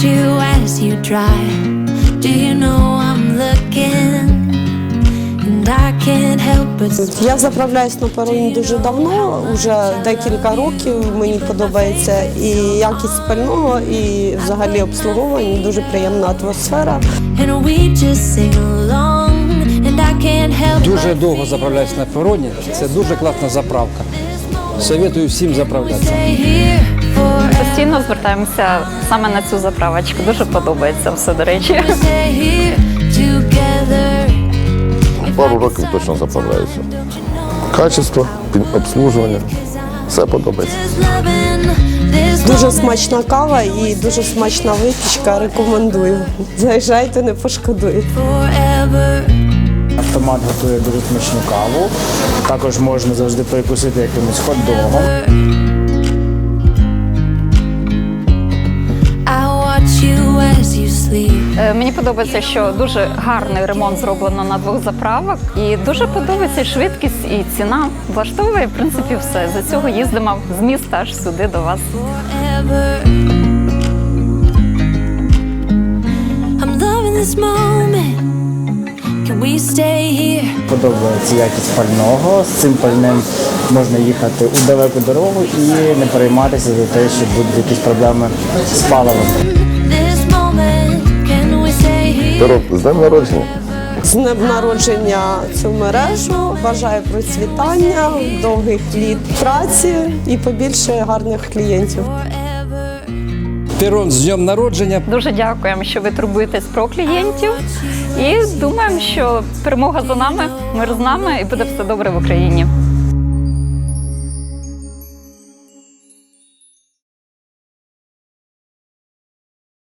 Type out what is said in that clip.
Do you know I'm looking? And I can't help but Я заправляюсь на пероні дуже давно, вже декілька років. Мені подобається і якість пального, і взагалі обслуговування. Дуже приємна атмосфера. and we just sing along. And I can't help Дуже but довго заправляюсь на пероні. Це дуже класна заправка. Советую всім заправлятися. stay here forever. Постійно звертаємося саме на цю заправочку. Дуже подобається все, до речі. Пару років точно заправляюся. Качество, обслужування, все подобається. Дуже смачна кава і дуже смачна випічка. Рекомендую. Заїжджайте, не пошкодуєте. Автомат готує дуже смачну каву. Також можна завжди перекусити якимось хот-догом. Мені подобається, що дуже гарний ремонт зроблено на двох заправок, і дуже подобається швидкість і ціна. Влаштовує в принципі все. За цього їздимо з міста аж сюди до вас. Подобається якість пального. З цим пальним можна їхати у далеку дорогу і не перейматися за те, що будуть якісь проблеми з паливом. Stay з днем народження. З днем народження цю мережу. Бажаю процвітання, довгих літ праці і побільше гарних клієнтів. Перон з днем народження. Дуже дякуємо, що ви турбуєтесь про клієнтів. І думаємо, що перемога за нами, мир з нами, і буде все добре в Україні.